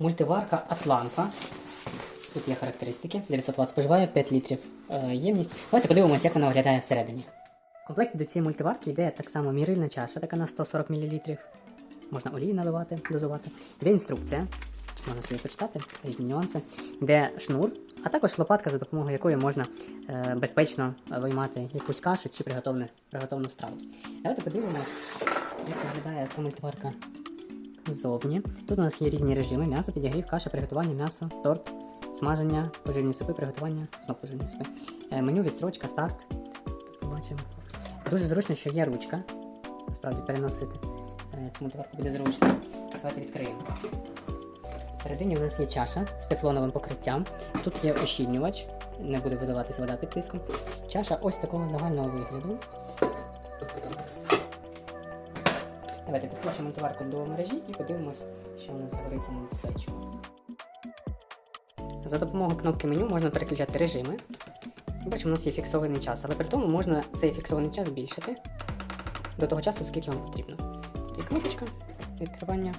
Мультиварка Атланта. Тут є характеристики. 900 Вт споживає 5 літрів е, ємність. Давайте подивимося, як вона виглядає всередині. В комплекті до цієї мультиварки йде так само мірильна чаша, така на 140 мл. Можна олію наливати, дозувати. Йде інструкція. Можна собі почитати різні нюанси. Де шнур, а також лопатка, за допомогою якої можна е, безпечно виймати якусь кашу чи приготовлену страву. Давайте подивимось, як виглядає ця мультиварка ззовні. Тут у нас є різні режими: м'ясо, підігрів, каша, приготування м'яса, торт, смаження, поживні супи, приготування, знов поживні супи. Е, меню, відсрочка, старт. Тут бачимо. Дуже зручно, що є ручка. Насправді переносити е, цю буде зручно. Давайте відкриємо. Всередині у нас є чаша з тефлоновим покриттям. Тут є ощільнювач, не буде видаватися вода під тиском. Чаша ось такого загального вигляду. Давайте підключимо мультиварку до мережі і подивимось, що у нас загориться на дисплейчику. За допомогою кнопки меню можна переключати режими. Бачимо, у нас є фіксований час, але при тому можна цей фіксований час збільшити до того часу, скільки вам потрібно. І кнопочка відкривання.